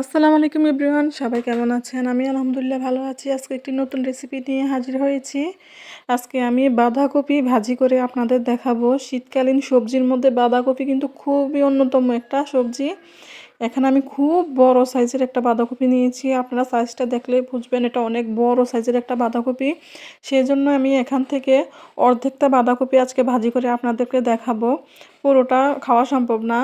আসসালামু আলাইকুম এভরিওয়ান, সবাই কেমন আছেন? আমি আলহামদুলিল্লাহ ভালো আছি। আজকে একটি নতুন রেসিপি নিয়ে হাজির হয়েছি। আজকে আমি বাঁধাকপি ভাজি করে আপনাদের দেখাবো। শীতকালীন সবজির মধ্যে বাঁধাকপি কিন্তু খুবই অন্যতম একটা সবজি। এখানে আমি খুব বড় সাইজের একটা বাঁধাকপি নিয়েছি। আপনারা সাইজটা দেখলে বুঝবেন এটা অনেক বড় সাইজের একটা বাঁধাকপি। সেই জন্য আমি এখান থেকে অর্ধেকটা বাঁধাকপি আজকে ভাজি করে আপনাদেরকে দেখাবো। পুরোটা খাওয়া সম্ভব না।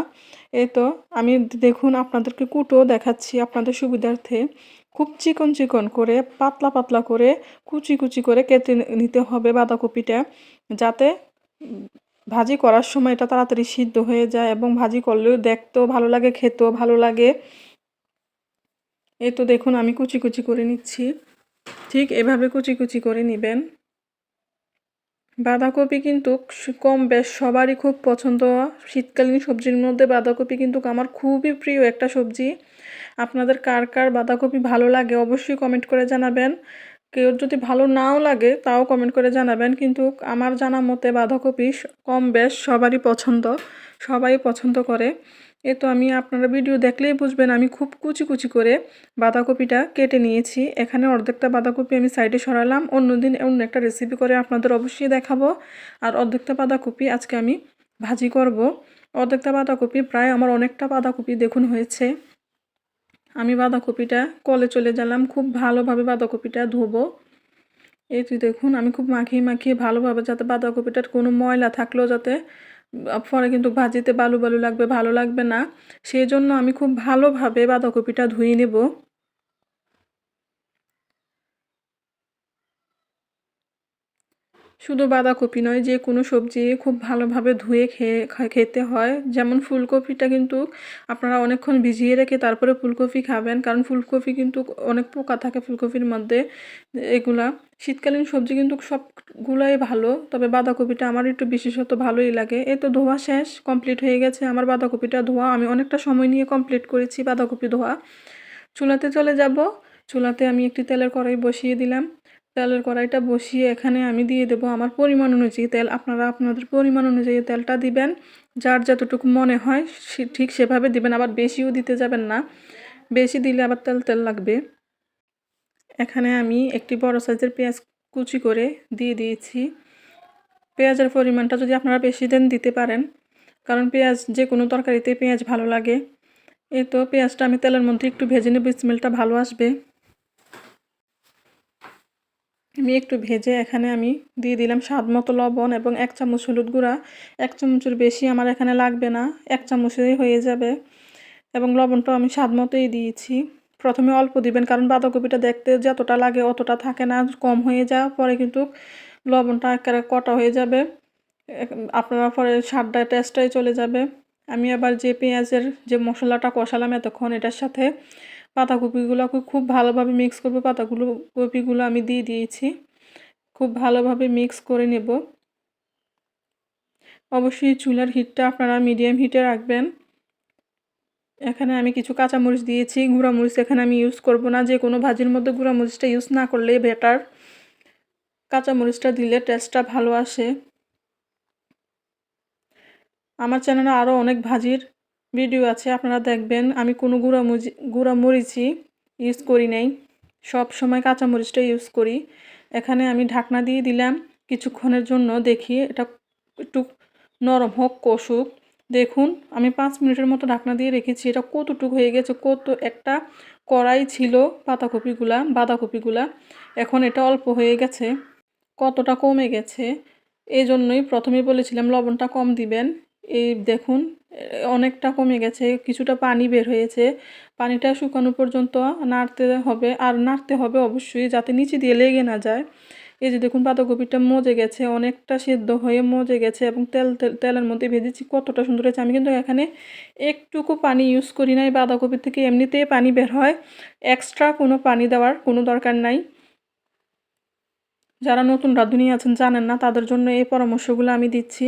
এই তো, আমি দেখুন আপনাদেরকে কুটো দেখাচ্ছি আপনাদের সুবিধার্থে। খুব চিকন চিকন করে, পাতলা পাতলা করে, কুচি কুচি করে কেটে নিতে হবে বাঁধাকপিটা, যাতে ভাজি করার সময় এটা তাড়াতাড়ি সিদ্ধ হয়ে যায় এবং ভাজি করলেও দেখতেও ভালো লাগে, খেতেও ভালো লাগে। এই তো দেখুন আমি কুচি কুচি করে নিচ্ছি। ঠিক এভাবে কুচি কুচি করে নেবেন। বাঁধাকপি কিন্তু কম বেশ, সবারই খুব পছন্দ। শীতকালীন সবজির মধ্যে বাঁধাকপি কিন্তু আমার খুবই প্রিয় একটা সবজি। আপনাদের কার কার বাঁধাকপি ভালো লাগে অবশ্যই কমেন্ট করে জানাবেন। কেউ যদি ভালো নাও লাগে তাও কমেন্ট করে জানাবেন। কিন্তু আমার জানা মতে বাঁধাকপি কম বেশ, সবারই পছন্দ। সবাই পছন্দ করে। এ তো আমি আপনারা ভিডিও দেখলেই বুঝবেন, আমি খুব কুচি কুচি করে বাঁধাকপিটা কেটে নিয়েছি। এখানে অর্ধেকটা বাঁধাকপি আমি সাইডে সরালাম, অন্যদিন অন্য একটা রেসিপি করে আপনাদের অবশ্যই দেখাবো। আর অর্ধেকটা বাঁধাকপি আজকে আমি ভাজি করব। অর্ধেকটা বাঁধাকপি প্রায় আমার অনেকটা বাঁধাকপি দেখুন হয়েছে। আমি বাঁধাকপিটা কলে চলে গেলাম, খুব ভালোভাবে বাঁধাকপিটা ধোবো। এই দেখুন, আমি খুব মাখিয়ে মাখিয়ে ভালোভাবে যাতে বাঁধাকপিটার কোনো ময়লা থাকলেও যাতে পরে কিন্তু ভাজিতে বালু বালু লাগবে, ভালো লাগবে না। সেই জন্য আমি খুব ভালোভাবে বাঁধাকপিটা ধুয়ে নেব। শুধু বাঁধাকপি নয়, যে কোনো সবজি খুব ভালোভাবে ধুয়ে খেয়ে খেতে হয়। যেমন ফুলকপিটা কিন্তু আপনারা অনেকক্ষণ ভিজিয়ে রেখে তারপরে ফুলকপি খাবেন, কারণ ফুলকপি কিন্তু অনেক পোকা থাকে ফুলকপির মধ্যে, এগুলা। শীতকালীন সবজি কিন্তু সবগুলাই ভালো, তবে বাঁধাকপিটা আমার একটু বিশেষত ভালোই লাগে। এ তো ধোয়া শেষ কমপ্লিট হয়ে গেছে আমার বাঁধাকপিটা ধোয়া। আমি অনেকটা সময় নিয়ে কমপ্লিট করেছি বাঁধাকপি ধোয়া। চুলাতে চলে যাব। চুলাতে আমি একটি তেলের কড়াই বসিয়ে দিলাম। তেলের কড়াইটা বসিয়ে এখানে আমি দিয়ে দেবো আমার পরিমাণ অনুযায়ী তেল। আপনারা আপনাদের পরিমাণ অনুযায়ী তেলটা দিবেন। যার যতটুকু মনে হয় ঠিক সেভাবে দিবেন, আবার বেশিও দিতে যাবেন না। বেশি দিলে আবার তেল তেল লাগবে। এখানে আমি একটি বড় সাইজের পেঁয়াজ কুচি করে দিয়ে দিয়েছি। পেঁয়াজের পরিমাণটা যদি আপনারা বেশি দেন দিতে পারেন, কারণ পেঁয়াজ যে কোনো তরকারিতে পেঁয়াজ ভালো লাগে। এই তো পেঁয়াজটা আমি তেলের মধ্যে একটু ভেজে নেব, স্মেলটা ভালো আসবে। আমি একটু ভেজে এখানে আমি দিয়ে দিলাম স্বাদ মতো লবণ এবং এক চামচ হলুদ গুঁড়া। এক চামচের বেশি আমার এখানে লাগবে না, এক চামচেই হয়ে যাবে এবং লবণটাও আমি স্বাদ মতোই দিয়েছি। প্রথমে অল্প দিবেন, কারণ বাঁধাকপিটা দেখতে যতটা লাগে অতটা থাকে না, কম হয়ে যায় পরে কিন্তু লবণটা একেবারে কটা হয়ে যাবে। আপনারা পরে স্বাদটা টেস্টটাই চলে যাবে। আমি আবার যে পেঁয়াজের যে মশলাটা কষালাম এতক্ষণ এটার সাথে পাতাকপিগুলোকে খুব ভালোভাবে মিক্স করব। পাতাগুলো, কপিগুলো আমি দিয়ে দিয়েছি। খুব ভালোভাবে মিক্স করে নেব। অবশ্যই চুলার হিটটা আপনারা মিডিয়াম হিটে রাখবেন। এখানে আমি কিছু কাঁচামরিচ দিয়েছি। গুঁড়ামরিচ এখানে আমি ইউজ করব না। যে কোনো ভাজির মধ্যে গুঁড়ামরিচটা ইউজ না করলে বেটার কাঁচামরিচটা দিলে টেস্টটা ভালো আসে। আমার চ্যানেলে আরও অনেক ভাজির ভিডিও আছে, আপনারা দেখবেন। আমি কোনো গুঁড়া মুজি গুঁড়া মরিচই ইউজ করি নাই। সব সময় কাঁচা মরিচটা ইউজ করি। এখানে আমি ঢাকনা দিয়ে দিলাম কিছুক্ষণের জন্য, দেখি এটা একটু নরম হোক, কষুক। দেখুন, আমি পাঁচ মিনিটের মতো ঢাকনা দিয়ে রেখেছি। এটা কতটুক হয়ে গেছে, কত একটা কড়াই ছিল পাতাকপিগুলা বাঁধাকপিগুলা। এখন এটা অল্প হয়ে গেছে, কতটা কমে গেছে এই জন্যই প্রথমে বলেছিলাম লবণটা কম দিবেন। এই দেখুন, অনেকটা কমে গেছে, কিছুটা পানি বের হয়েছে। পানিটা শুকানো পর্যন্ত নাড়তে হবে, আর নাড়তে হবে অবশ্যই যাতে নিচে দিয়ে লেগে না যায়। এই যে দেখুন, পাতাকপিটা মজে গেছে, অনেকটা সেদ্ধ হয়ে মজে গেছে এবং তেল তেলের মধ্যে ভেজেছি, কতটা সুন্দর হয়েছে। আমি কিন্তু এখানে একটুকু পানি ইউজ করি নাই বাঁধাকপির থেকে এমনিতেই পানি বের হয়। এক্সট্রা কোনো পানি দেওয়ার কোনো দরকার নাই। যারা নতুন রাঁধুনি আছেন জানেন না, তাদের জন্য এই পরামর্শগুলো আমি দিচ্ছি।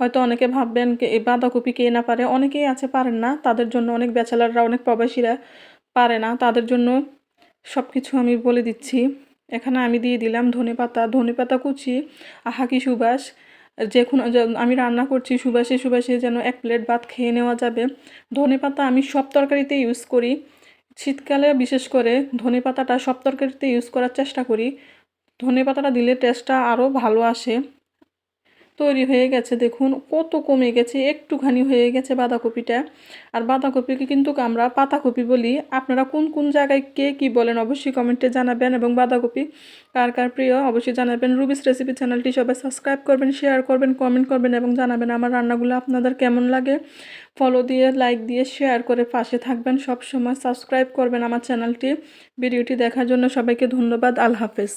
হয়তো অনেকে ভাববেন এই বাঁধাকপি কে না পারে? অনেকেই আছে পারেন না, তাদের জন্য অনেক ব্যাচেলাররা, অনেক প্রবাসীরা পারে না। তাদের জন্য সব কিছু আমি বলে দিচ্ছি। এখানে আমি দিয়ে দিলাম ধনে পাতা ধনে পাতা কুচি আহাকি সুবাস! যে কোনো আমি রান্না করছি সুবাসে সুবাসে যেন এক প্লেট ভাত খেয়ে নেওয়া যাবে। ধনে পাতা আমি সব তরকারিতে ইউজ করি। শীতকালে বিশেষ করে ধনে পাতাটা সব তরকারিতে ইউজ করার চেষ্টা করি। ধনে পাতাটা দিলে টেস্টটা আরও ভালো আসে। তৈরি হয়ে গেছে, দেখুন, কত কমে গেছে, একটুখানি হয়ে গেছে বাঁধাকপিটা। আর বাঁধাকপিকে কিন্তু আমরা পাতাকপি বলি। আপনারা কোন কোন জায়গায় কে কী বলেন অবশ্যই কমেন্টে জানাবেন এবং বাঁধাকপি কার কার প্রিয় অবশ্যই জানাবেন। রুবিস রেসিপি চ্যানেলটি সবাই সাবস্ক্রাইব করবেন শেয়ার করবেন কমেন্ট করবেন এবং জানাবেন আমার রান্নাগুলো আপনাদের কেমন লাগে। ফলো দিয়ে লাইক দিয়ে শেয়ার করে পাশে থাকবেন। সব সময় সাবস্ক্রাইব করবেন আমার চ্যানেলটি ভিডিওটি দেখার জন্য সবাইকে ধন্যবাদ। আল্লাহ হাফেজ।